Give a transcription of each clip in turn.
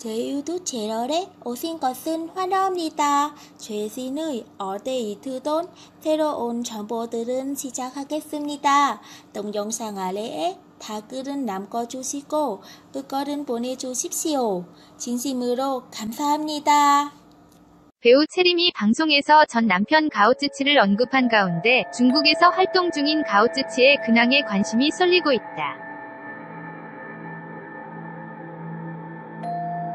제 유튜브 채널에 오신 것은 환영합니다. 최신의 어데이트 돈 새로운 정보들은 시작하겠습니다. 동영상 아래에 댓글은 남겨주시고 의견은 보내주십시오. 진심으로 감사합니다. 배우 채림이 방송에서 전 남편 가오츠치를 언급한 가운데 중국에서 활동 중인 가오츠치의 근황에 관심이 쏠리고 있다.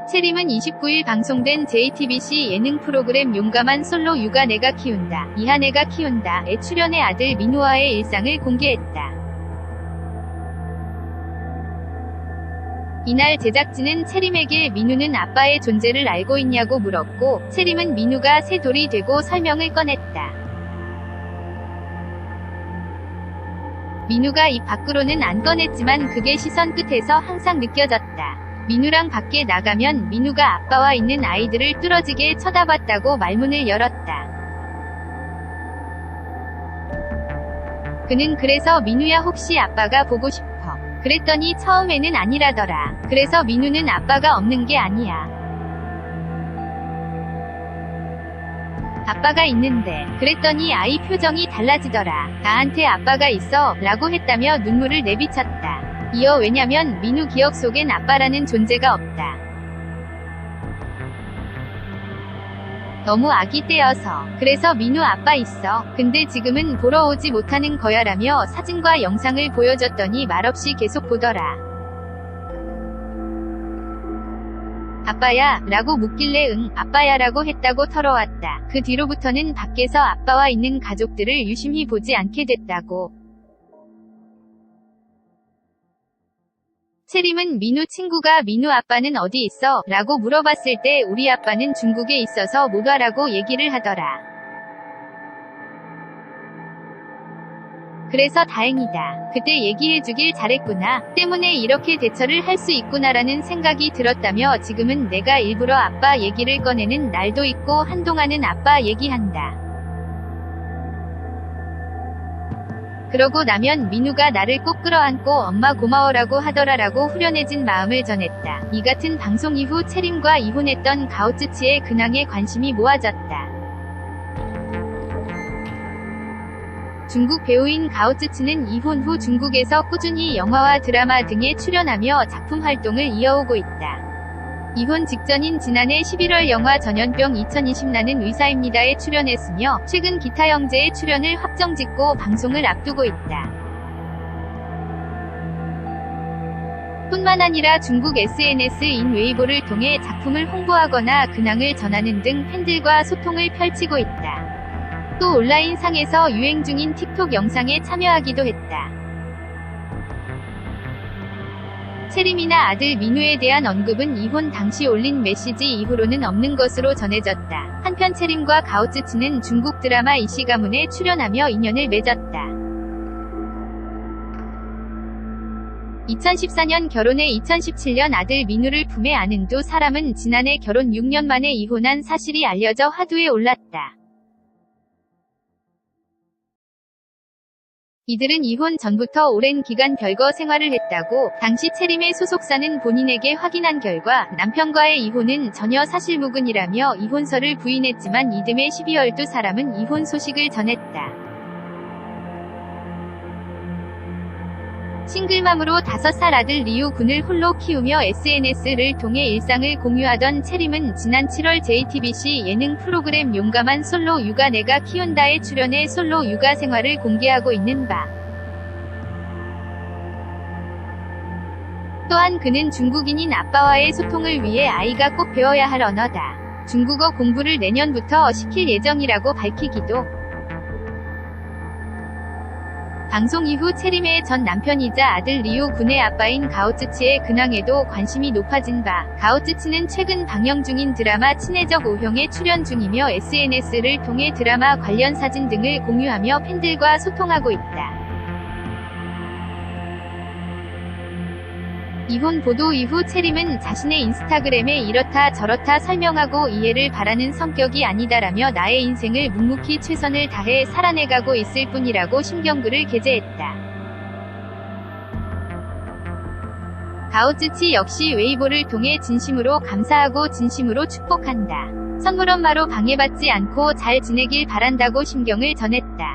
채림은 29일 방송된 JTBC 예능 프로그램 용감한 솔로 육아 내가 키운다, 이하 내가 키운다에 출연해 아들 민우와의 일상을 공개했다. 이날 제작진은 채림에게 민우는 아빠의 존재를 알고 있냐고 물었고, 채림은 민우가 새 돌이 되고 설명을 꺼냈다. 민우가 입 밖으로는 안 꺼냈지만 그게 시선 끝에서 항상 느껴졌다. 민우랑 밖에 나가면 민우가 아빠와 있는 아이들을 뚫어지게 쳐다봤다고 말문을 열었다. 그는 그래서 민우야 혹시 아빠가 보고 싶어. 그랬더니 처음에는 아니라더라. 그래서 민우는 아빠가 없는 게 아니야. 아빠가 있는데. 그랬더니 아이 표정이 달라지더라. 나한테 아빠가 있어. 라고 했다며 눈물을 내비쳤다. 이어 왜냐면 민우 기억 속엔 아빠라는 존재가 없다. 너무 아기 때여서. 그래서 민우 아빠 있어. 근데 지금은 보러 오지 못하는 거야라며 사진과 영상을 보여줬더니 말없이 계속 보더라. 아빠야, 라고 묻길래 응, 아빠야 라고 했다고 털어왔다. 그 뒤로부터는 밖에서 아빠와 있는 가족들을 유심히 보지 않게 됐다고. 채림은 민우 친구가 민우 아빠는 어디 있어? 라고 물어봤을 때 우리 아빠는 중국에 있어서 못 와라고 얘기를 하더라. 그래서 다행이다. 그때 얘기해주길 잘했구나. 때문에 이렇게 대처를 할 수 있구나라는 생각이 들었다며 지금은 내가 일부러 아빠 얘기를 꺼내는 날도 있고 한동안은 아빠 얘기한다. 그러고 나면 민우가 나를 꼭 끌어안고 엄마 고마워라고 하더라라고 후련해진 마음을 전했다. 이 같은 방송 이후 채림과 이혼했던 가오츠치의 근황에 관심이 모아졌다. 중국 배우인 가오츠치는 이혼 후 중국에서 꾸준히 영화와 드라마 등에 출연하며 작품 활동을 이어오고 있다. 이혼 직전인 지난해 11월 영화 전염병 2020 나는 의사입니다에 출연했으며 최근 기타 형제의 출연을 확정짓고 방송을 앞두고 있다. 뿐만 아니라 중국 SNS인 웨이보를 통해 작품을 홍보하거나 근황을 전하는 등 팬들과 소통을 펼치고 있다. 또 온라인 상에서 유행 중인 틱톡 영상에 참여하기도 했다. 채림이나 아들 민우에 대한 언급은 이혼 당시 올린 메시지 이후로는 없는 것으로 전해졌다. 한편 채림과 가오츠치는 중국 드라마 이시 가문에 출연하며 인연을 맺었다. 2014년 결혼해 2017년 아들 민우를 품에 안은 두 사람은 지난해 결혼 6년 만에 이혼한 사실이 알려져 화두에 올랐다. 이들은 이혼 전부터 오랜 기간 별거 생활을 했다고 당시 채림의 소속사는 본인에게 확인한 결과 남편과의 이혼은 전혀 사실무근이라며 이혼서를 부인했지만 이듬해 12월 두 사람은 이혼 소식을 전했다. 싱글맘으로 5살 아들 리우 군을 홀로 키우며 SNS를 통해 일상을 공유하던 채림은 지난 7월 JTBC 예능 프로그램 용감한 솔로 육아 내가 키운다에 출연해 솔로 육아 생활을 공개하고 있는 바. 또한 그는 중국인인 아빠와의 소통을 위해 아이가 꼭 배워야 할 언어다. 중국어 공부를 내년부터 시킬 예정이라고 밝히기도 방송 이후 채림의 전 남편이자 아들 리우 군의 아빠인 가오츠치의 근황에도 관심이 높아진 바, 가오츠치는 최근 방영 중인 드라마 친해적 오형에 출연 중이며 SNS를 통해 드라마 관련 사진 등을 공유하며 팬들과 소통하고 있다. 이혼 보도 이후 채림은 자신의 인스타그램에 이렇다 저렇다 설명하고 이해를 바라는 성격이 아니다라며 나의 인생을 묵묵히 최선을 다해 살아내가고 있을 뿐이라고 신경글을 게재했다. 가오츠치 역시 웨이보를 통해 진심으로 감사하고 진심으로 축복한다. 선물 엄마로 방해받지 않고 잘 지내길 바란다고 심경을 전했다.